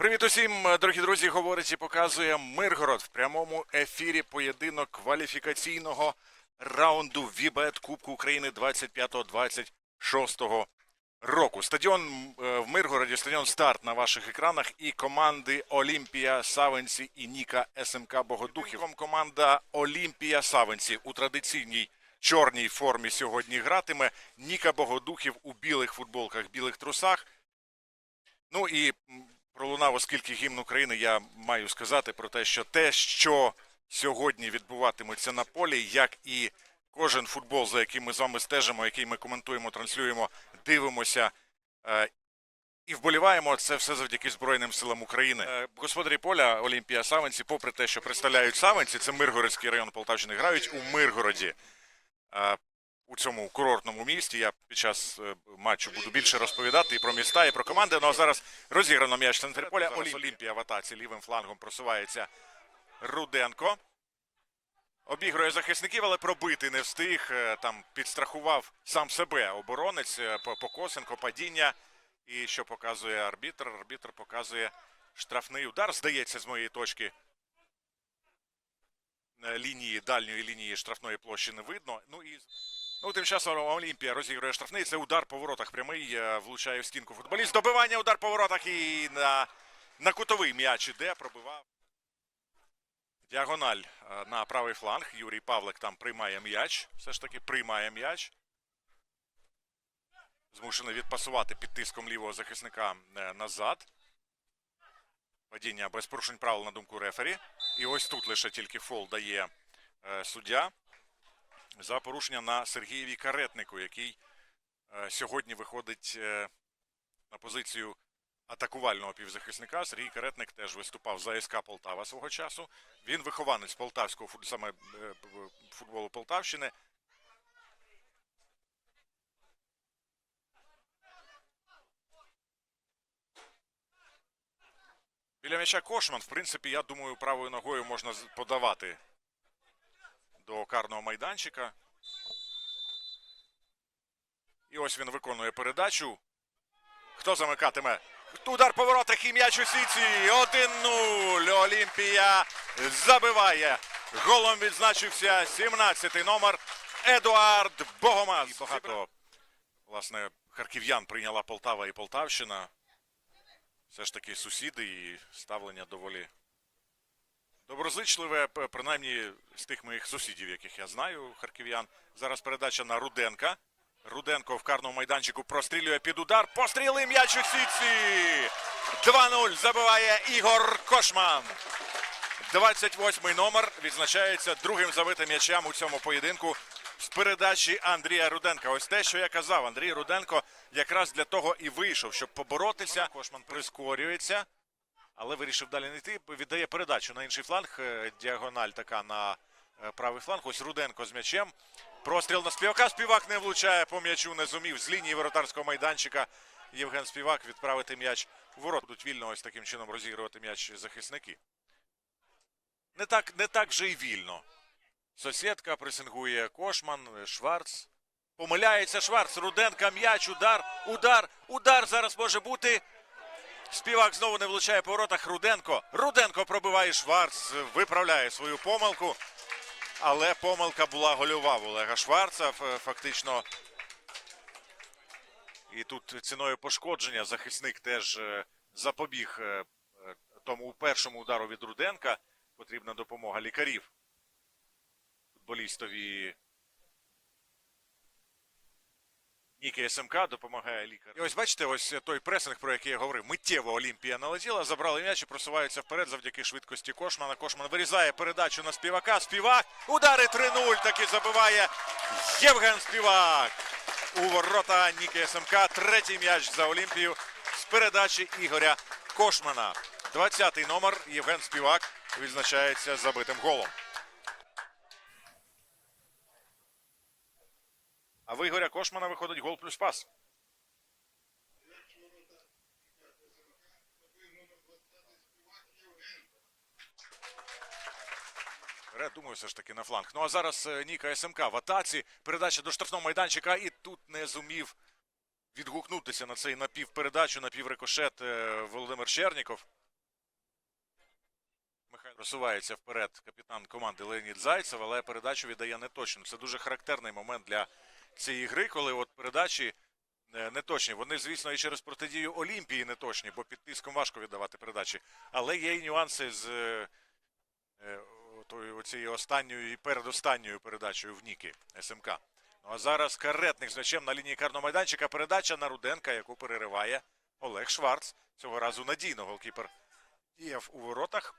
Привіт усім, дорогі друзі. Говорить і показує Миргород в прямому ефірі поєдинок кваліфікаційного раунду Вібет Кубку України 25-26 року. Стадіон е, в Миргороді, стадіон старт на ваших екранах. І команди Олімпія Савенці і Ніка СМК Богодухів. Команда Олімпія Савенці у традиційній чорній формі сьогодні гратиме. Ніка Богодухів у білих футболках, білих трусах. Ну і пролунав, оскільки гімн України, я маю сказати про те, що те, що сьогодні відбуватиметься на полі, як і кожен футбол, за яким ми з вами стежимо, який ми коментуємо, транслюємо, дивимося е, і вболіваємо, це все завдяки Збройним силам України. Е, Господарі поля Олімпія Савенці, попри те, що представляють Савенці, це Миргородський район Полтавщини, грають у Миргороді. У цьому курортному місті. Я під час е, матчу буду більше розповідати і про міста, і про команди. Ну а зараз розіграно м'яч в центрі поля. Олімпія. Олімпія в атаці лівим флангом просувається Руденко. Обігрує захисників, але пробити не встиг. Е, Там підстрахував сам себе оборонець е, По- Покосенко, падіння. І що показує арбітр? Арбітр показує штрафний удар. Здається, з моєї точки лінії дальньої лінії штрафної площі не видно. Ну і ну тим часом Олімпія розігрує штрафний. Це удар по воротах прямий. Влучає в стінку футболіст. Добивання, удар по воротах і на, на кутовий м'яч іде, пробивав. Діагональ е, на правий фланг. Юрій Павлик там приймає м'яч. Все ж таки приймає м'яч. Змушений відпасувати під тиском лівого захисника е, назад. Падіння без порушень правил на думку рефері. І ось тут лише тільки фол дає е, суддя за порушення на Сергієві Каретнику, який е, сьогодні виходить е, на позицію атакувального півзахисника. Сергій Каретник теж виступав за СК Полтава свого часу. Він вихованець полтавського саме е, футболу Полтавщини. Біля м'яча Кошман, в принципі, я думаю, правою ногою можна подавати до карного майданчика. І ось він виконує передачу. Хто замикатиме? Удар по воротах і м'яч у сіці. 1-0. Олімпія забиває. Голом відзначився 17-й номер Едуард Богомаз. І багато, власне, харків'ян прийняла Полтава і Полтавщина. Все ж таки сусіди і ставлення доволі доброзичливе, принаймні з тих моїх сусідів, яких я знаю, харків'ян. Зараз передача на Руденка. Руденко в карному майданчику прострілює під удар. Постріли м'яч у сітці. 2-0 забиває Ігор Кошман. 28-й номер відзначається другим забитим м'ячем у цьому поєдинку з передачі Андрія Руденка. Ось те, що я казав, Андрій Руденко якраз для того і вийшов, щоб поборотися. Кошман прискорюється, але вирішив далі не йти. Віддає передачу на інший фланг. Е, Діагональ така на е, правий фланг. Ось Руденко з м'ячем. Простріл на співака. Співак не влучає по м'ячу, не зумів з лінії воротарського майданчика. Євген Співак відправити м'яч у ворот. Будуть вільно ось таким чином розігрувати м'яч захисники. Не так, не так вже й вільно. Сосєдка пресингує Кошман, Шварц. Помиляється Шварц. Руденка м'яч, удар, удар, удар зараз може бути. Співак знову не влучає по воротах. Руденко. Руденко пробиває Шварц, виправляє свою помилку. Але помилка була гольова в Олега Шварца. Фактично. І тут ціною пошкодження захисник теж е, запобіг е, е, тому першому удару від Руденка. Потрібна допомога лікарів. Футболістові Ніки СМК допомагає лікар. І ось бачите, ось той пресинг, про який я говорив. Миттєво Олімпія налетіла, забрали м'яч і просуваються вперед завдяки швидкості Кошмана. Кошман вирізає передачу на співака. Співак. Удари 3-0. Таки забиває Євген Співак. У ворота Ніки СМК. Третій м'яч за Олімпію з передачі Ігоря Кошмана. 20-й номер Євген Співак відзначається забитим голом. А в Ігоря Кошмана виходить гол плюс пас. Вперед, думаю, все ж таки на фланг. Ну а зараз е, Ніка СМК в атаці. Передача до штрафного майданчика. І тут не зумів відгукнутися на цей напівпередачу, напіврикошет е, Володимир Черніков. Михайло Просувається вперед капітан команди Леонід Зайцев, але передачу віддає неточно. Це дуже характерний момент для цієї гри, коли от передачі е, неточні. Вони, звісно, і через протидію Олімпії неточні, бо під тиском важко віддавати передачі. Але є і нюанси з е, е, оцією останньою і передостанньою передачею в Ніки СМК. Ну а зараз каретник з м'ячем на лінії карного майданчика. Передача на Руденка, яку перериває Олег Шварц. Цього разу надійно голкіпер діяв у воротах.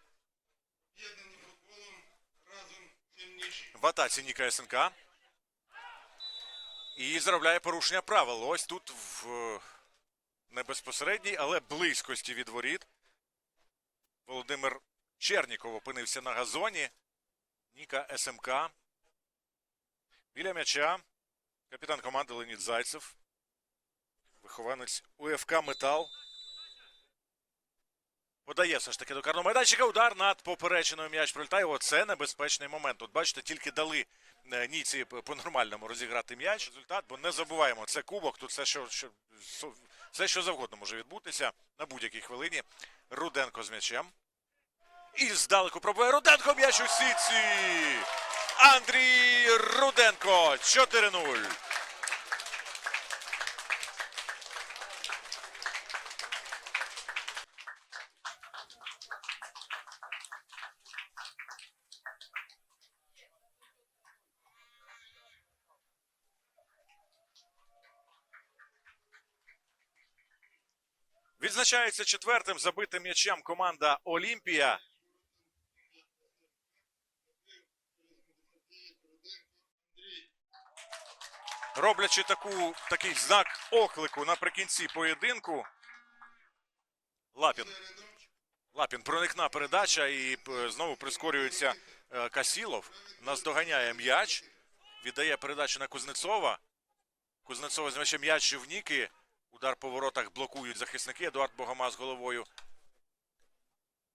В атаці Ніка СНК. І заробляє порушення правил. Ось тут в е, не безпосередній, але близькості від воріт. Володимир Черніков опинився на газоні. Ніка СМК. Біля м'яча. Капітан команди Леонід Зайцев. Вихованець УФК Метал. Подає все ж таки до карного майданчика. Удар над поперечиною м'яч пролітає. Оце небезпечний момент. Тут бачите, тільки дали Ніці по-нормальному розіграти м'яч. Результат, бо не забуваємо, це кубок. Тут все, що, що все, що завгодно може відбутися на будь-якій хвилині. Руденко з м'ячем. І здалеку пробує Руденко м'яч у сітці. Андрій Руденко 4-0. Відзначається четвертим забитим м'ячем команда Олімпія. Роблячи таку, такий знак оклику наприкінці поєдинку. Лапін. Лапін проникна передача і е, знову прискорюється е, Касілов. Наздоганяє м'яч. Віддає передачу на Кузнецова. Кузнецова з м'ячем м'яч в Ніки. Удар по воротах блокують захисники. Едуард Богома з головою.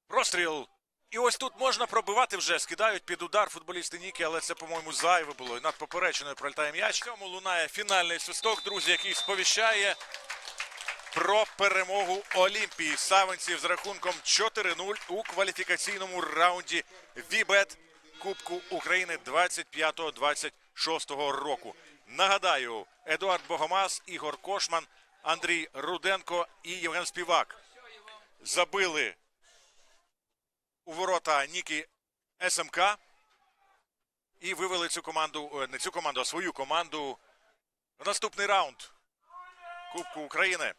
Простріл. І ось тут можна пробивати вже. Скидають під удар футболісти Ніки, але це, по-моєму, зайве було. І над поперечиною пролітає м'яч. Цьому лунає фінальний свисток, друзі, який сповіщає про перемогу Олімпії Савенців з рахунком 4-0 у кваліфікаційному раунді Вібет Кубку України 25-26 року. Нагадаю, Едуард Богомаз, Ігор Кошман, Андрій Руденко і Євген Співак забили у ворота Нікі СМК і вивели цю команду, е, не цю команду, а свою команду в наступний раунд Кубку України.